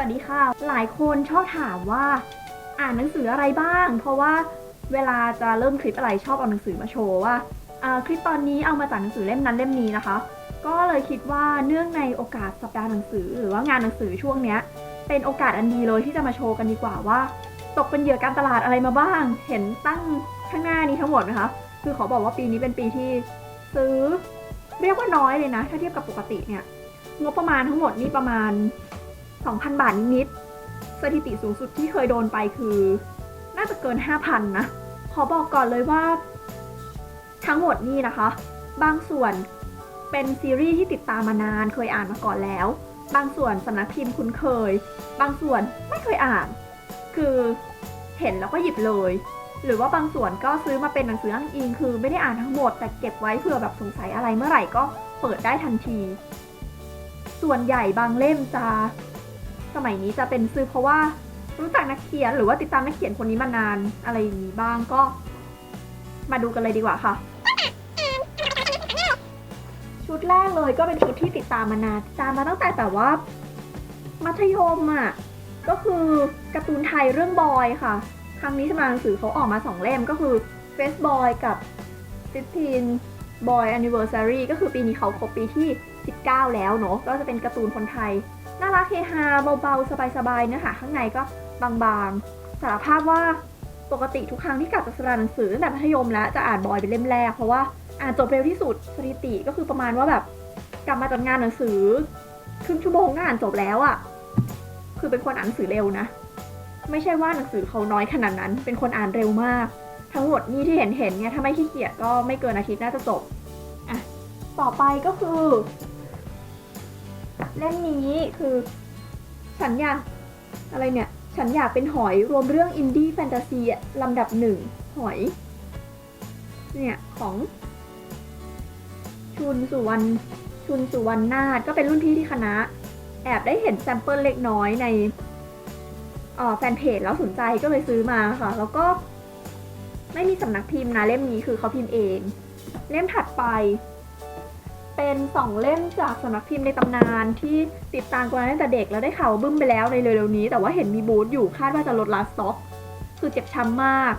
วัสดีค่ะ หลายคนชอบถามว่า อ่านหนังสืออะไรบ้าง เพราะว่าเวลาจะเริ่มคลิปอะไรชอบเอาหนังสือมาโชว์ว่าคลิปตอนนี้เอามาจากหนังสือเล่มนั้นเล่มนี้นะคะ ก็เลยคิดว่าเนื่องในโอกาสสัปดาห์หนังสือ หรือว่างานหนังสือช่วงเนี้ย เป็นโอกาสอันดีเลยที่จะมาโชว์กันดีกว่าว่า ตกเป็นเหยื่อการตลาดอะไรมาบ้าง เห็นตั้งข้างหน้านี้ทั้งหมดนะคะ คือขอบอกว่าปีนี้เป็นปีที่ซื้อเรียกว่าน้อยเลยนะ ถ้าเทียบกับปกติเนี่ยงบประมาณทั้งหมดนี่ประมาณ 2,000 บาทนิดๆสถิติสูงสุดที่เคยโดนไปคือ น่าจะเกิน 5,000 นะ ขอบอกก่อนเลยว่า ทั้งหมดนี่นะคะ บางส่วนเป็นซีรีส์ที่ติดตามมานานเคยอ่านมาก่อนแล้ว บางส่วนสำนักพิมพ์คุ้นเคย บางส่วนไม่เคยอ่าน คือเห็นแล้วก็หยิบเลย หรือว่าบางส่วนก็ซื้อมาเป็นหนังสืออ้างอิง คือไม่ได้อ่านทั้งหมด แต่เก็บไว้เผื่อแบบสงสัยอะไรเมื่อไหร่ก็เปิดได้ทันที ส่วนใหญ่บางเล่มจะ สมัยนี้จะเป็นซื้อเพราะว่ารู้จักนักเขียนหรือว่าติดตามนักเขียนคนนี้มานานอะไรอย่างนี้บ้างก็ มาดูกันเลยดีกว่าค่ะ ชุดแรกเลยก็เป็นชุดที่ติดตามมานานติดตามมาตั้งแต่แบบว่า มัธยมอะก็คือการ์ตูนไทยเรื่องบอยค่ะ ครั้งนี้สมาหนังสือเขาออกมาสองเล่มก็คือ Face Boy กับ15 Boy Anniversary ก็คือปีนี้เขาครบปีที่ 19 แล้วเนาะก็จะเป็นการ์ตูนคนไทย น่ารักเฮฮาเบาๆ สบายๆเนื้อหาข้างในก็บางๆ สารภาพว่าปกติทุกครั้งที่กลับจากสำนักหนังสือตั้งแต่มัธยมแล้วจะอ่านบอยเป็นเล่มแรก เพราะว่าอ่านจบเร็วที่สุดสถิติก็คือประมาณว่าแบบกลับมาจากงานหนังสือ ครึ่งชั่วโมงก็อ่านจบแล้วอะ่ะ คือเป็นคนอ่านหนังสือเร็วนะ ไม่ใช่ว่าหนังสือเขาน้อยขนาดนั้น เป็นคนอ่านเร็วมาก ทั้งหมดนี่ที่เห็นเห็นเนี่ยถ้าไม่ขี้เกียจก็ไม่เกินอาทิตย์น่าจะจบอะต่อไปก็คือ เล่มนี้คือฉันอยากอะไรเนี่ย ฉันอยากเป็นหอยรวมเรื่องอินดี้แฟนตาซีลำดับหนึ่งหอย เนี่ย ของ ชุนสุวรรณชุนสุวรรณนาถก็เป็นรุ่นพี่ที่คณะ แอบได้เห็นแซมเปิลเล็กน้อยในออแฟนเพจแล้วสนใจก็เลยซื้อมาค่ะ แล้วก็ ไม่มีสำนักพิมพ์นะเล่มนี้คือเขาพิมพ์เอง เล่มถัดไป เป็นสองเล่มจากสำนักพิมพ์ในตำนานที่ติดตามกันมาตั้งแต่เด็กแล้วได้ข่าวว่าบึ้มไปแล้วในเร็วๆนี้ แต่ว่าเห็นมีบูธอยู่คาดว่าจะลดลาสต็อก คือเจ็บช้ำมาก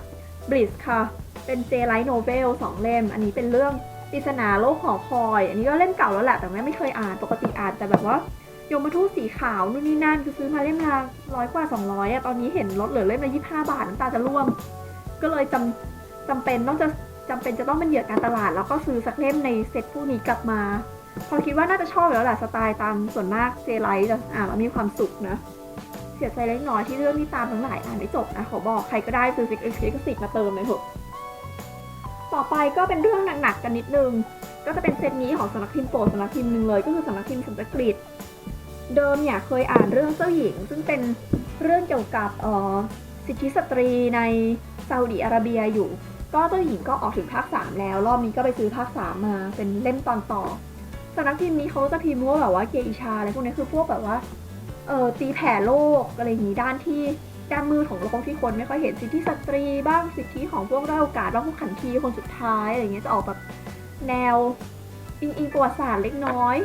บริสค่ะ เป็นเจไลท์โนเวลสองเล่ม อันนี้เป็นเรื่องปริศนาโลกหอคอย อันนี้ก็เล่มเก่าแล้วแหละแต่ไม่ไม่เคยอ่านปกติอ่านแต่แบบว่ายมทูตสีขาวนู่นนี่นั่นคือซื้อมาเล่มละร้อยกว่าสองร้อยอะตอนนี้เห็นลดเหลือเล่มละยี่ห้าบาทน้ำตาจะร่วงก็เลยจำจำเป็นต้องจะ จำเป็นจะต้องเป็นเหยื่อการตลาด แล้วก็ซื้อสักเล่มในเซตพวกนี้กลับมา พอคิดว่าน่าจะชอบแล้วแหละสไตล์ตามส่วนมากเจไลท์จะอ่านแล้วมีความสุขนะเสียใจเล็กน้อยที่เรื่องนี้ตามทั้งหลายอ่านไม่จบนะขอบอกใครก็ได้ซื้อซิกเอ็กซ์สิมาเติมเลยเถอะต่อไปก็เป็นเรื่องหนักๆกันนิดนึงก็จะเป็นเซตนี้ของสำนักพิมพ์โปรดสำนักพิมพ์หนึ่งเลย ก็คือสำนักพิมพ์สันสกฤตเดิมเนี่ยเคยอ่านเรื่องเจ้าหญิง ซึ่งเป็นเรื่องเกี่ยวกับออสิทธิสตรีในซาอุดิอาระเบียอยู่ ก็เจ้าหญิงก็ออกถึงภาค 3 แล้ว รอบนี้ก็ไปซื้อภาค 3 มาเป็นเล่มตอนต่อสำนักพิมพ์นี้เขาจะพิมพ์ว่าแบบว่าเกอิชาอะไรพวกนี้คือพวกแบบว่าเออตีแผ่โลกอะไรอย่างนี้ด้านที่ด้านมืดของโลกที่คนไม่ค่อยเห็นสิทธิสตรีบ้างสิทธิของพวกด้อยโอกาสบ้างพวกขันทีคนสุดท้ายอะไรอย่างเงี้ยจะออกแบบแนวอิงอิงประวัติศาสตร์เล็กน้อย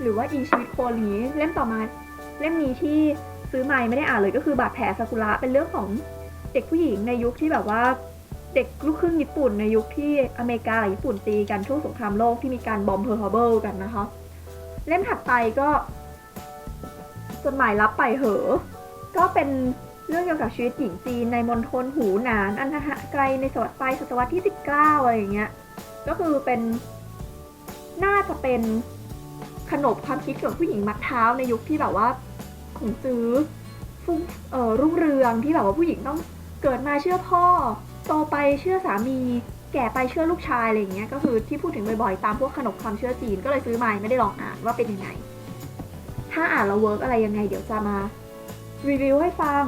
หรือว่าอิงชีวิตคนอย่างนี้เล่มต่อมาเล่มนี้ที่ซื้อใหม่ไม่ได้อ่านเลยก็คือบาดแผลซากุระเป็นเรื่องของเด็กผู้หญิงในยุคที่แบบว่า เด็กลูกครึ่งญี่ปุ่นในยุคที่อเมริกากับญี่ปุ่นตีกันช่วงสงครามโลกที่มีการบอมเพิร์ฮาร์เบิลกันนะคะ เล่มถัดไปก็จดหมายรับไปเหอ ก็เป็นเรื่องเกี่ยวกับชีวิตหญิงจีนในมณฑลหูหนาน อันทะไกลในศตวรรษปลายศตวรรษที่ 19 อะไรอย่างเงี้ย ก็คือเป็นน่าจะเป็นขนบความคิดเกี่ยวกับผู้หญิงมัดเท้าในยุคที่แบบว่าขงจื้อฟุ้งเอ่อรุ่งเรืองที่แบบว่าผู้หญิงต้องเกิดมาเชื่อพ่อ โตไปเชื่อสามี แก่ไปเชื่อลูกชายอะไรอย่างเงี้ยก็คือที่พูดถึงบ่อยๆ ตามพวกขนบความเชื่อจีนก็เลยซื้อมาไม่ได้ลองอ่านว่าเป็นยังไง ถ้าอ่านแล้วเวิร์กอะไรยังไงเดี๋ยวจะมารีวิวให้ฟัง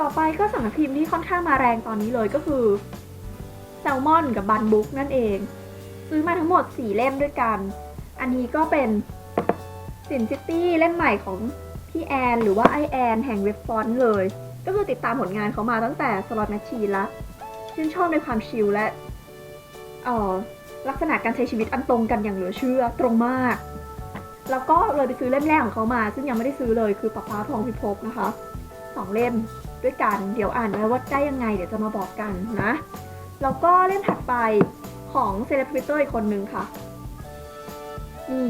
ต่อไปก็สำนักพิมพ์ที่ค่อนข้างมาแรงตอนนี้เลยก็คือแซลมอนกับบันบุ๊กนั่นเอง ซื้อมาทั้งหมด 4 เล่มด้วยกัน อันนี้ก็เป็นสินซิตี้เล่มใหม่ของพี่แอน หรือว่าไอแอน แห่งเว็บฟอนต์เลย ก็คือติดตามผลงานเขามาตั้งแต่สล็อตแมชชีนละ ชื่นชอบในความชิลและเอ่อลักษณะการใช้ชีวิตอันตรงกันอย่างเหลือเชื่อตรงมาก แล้วก็เลยไปซื้อเล่มแรกของเขามา ซึ่งยังไม่ได้ซื้อเลยคือปะป้าทองพิภพนะคะสองเล่มด้วยกันเดี๋ยวอ่านไว้ว่าได้ยังไง เดี๋ยวจะมาบอกกันนะแล้วก็เล่มถัดไปของเซเลบริเตอร์อีกคนนึงค่ะนี่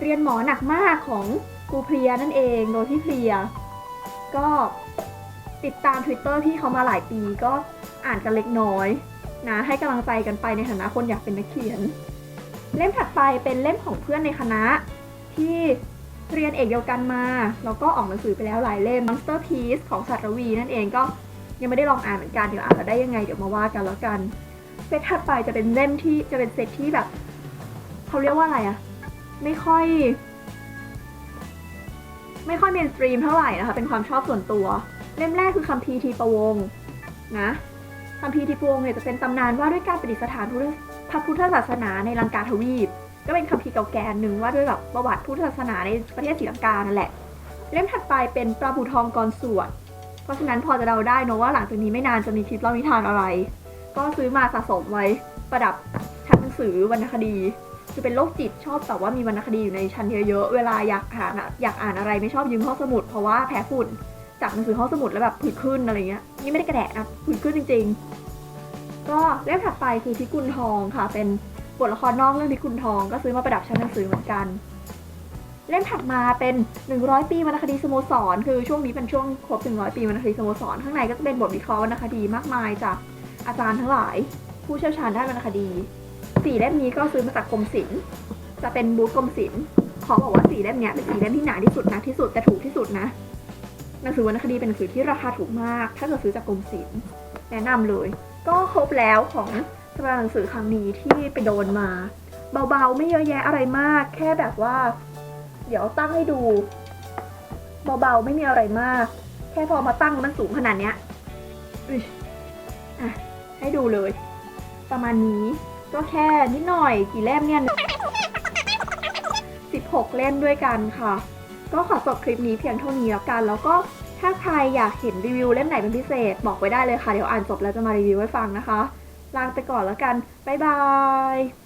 เรียนหมอหนักมากของครูเพลียนั่นเองโดยที่เพลีย ก็ ติดตาม Twitter พี่เขามาหลายปีก็อ่านกันเล็กน้อยนะให้กำลังใจกันไปในฐานะคนอยากเป็นนักเขียน เล่มถัดไปเป็นเล่มของเพื่อนในคณะ ที่เรียนเอกเดียวกันมา แล้วก็ออกหนังสือไปแล้วหลายเล่ม Monster Piece ของสัตรวีนั่นเองก็ยังไม่ได้ลองอ่านเหมือนกันเดี๋ยวอ่านแล้วได้ยังไงเดี๋ยวมาว่ากันแล้วกันเซตถัดไปจะเป็นเล่มที่จะเป็นเซตที่แบบเขาเรียกว่าอะไรอะไม่ค่อย ไม่ค่อยเมนสตรีมเท่าไหร่นะคะเป็นความชอบส่วนตัว เล่มแรกคือคัมภีร์ทีประวงนะคัมภีร์ทีประวงเนี่ยจะเป็นตำนานว่าด้วยการประดิษฐานพุทธพระพุทธศาสนาในลังกาทวีป ก็เป็นคัมภีร์เก่าแก่หนึ่งว่าด้วยแบบประวัติพุทธศาสนาในประเทศศรีลังกานั่นแหละ เล่มถัดไปเป็นปลาบูทองกรสวด เพราะฉะนั้นพอจะเดาได้นะว่าหลังจากนี้ไม่นานจะมีคลิปเล่านิทานอะไร ก็ซื้อมาสะสมไว้ประดับชั้นหนังสือวรรณคดีจะเป็นโรคจิตชอบแบบว่ามีวรรณคดีอยู่ในชั้นเยอะๆ เวลาอยากอ่านอยากอ่านอะไรไม่ชอบยืมห้องสมุดเพราะว่าแพ้ฝุ่น จับหนังสือห้องสมุดแล้วแบบผื่นขึ้นอะไรเงี้ยนี่ไม่ได้กระแดะนะผื่นขึ้นจริง ๆ ก็เล่มถัดไปคือพิกุลทองค่ะ เป็นบทละครนอกเรื่องพิกุลทอง ก็ซื้อมาประดับชั้นหนังสือเหมือนกัน เล่มถัดมาเป็น 100 ปีวรรณคดีสโมสร คือช่วงนี้เป็นช่วงครบ 100 ปีวรรณคดีสโมสร ข้างในก็จะเป็นบทวิเคราะห์วรรณคดีมากมายจากอาจารย์ทั้งหลาย ผู้เชี่ยวชาญด้านวรรณคดีสี่เล่มนี้ก็ซื้อมาจากกรมศิลป์จะเป็นบูธกรมศิลป์ขอบอกว่าสี่เล่มเนี้ยเป็นสี่เล่มที่หนาที่สุดนักที่สุดแต่ถูกที่สุดนะ นังสือวรรณคดีเป็นหนังสือที่ราคาถูกมาก ถ้าเกิดซื้อจากกรมศิลป์แนะนำเลย ก็ครบแล้วของสำหรับหนังสือครั้งนี้ที่ไปโดนมา เบาๆ ไม่เยอะแยะอะไรมาก แค่แบบว่า เดี๋ยวตั้งให้ดู เบาๆ ไม่มีอะไรมาก แค่พอมาตั้งมันสูงขนาดเนี้ยอุ๊ยอะให้ดูเลย ประมาณนี้ก็แค่นิดหน่อยกี่เล่มเนี่ย16 เล่มด้วยกันค่ะ ก็ขอจบคลิปนี้เพียงเท่านี้แล้วกัน แล้วก็ถ้าใครอยากเห็นรีวิวเล่มไหนเป็นพิเศษ บอกไว้ได้เลยค่ะ เดี๋ยวอ่านจบแล้วจะมารีวิวให้ฟังนะคะ ลาไปก่อนแล้วกัน บ๊ายบาย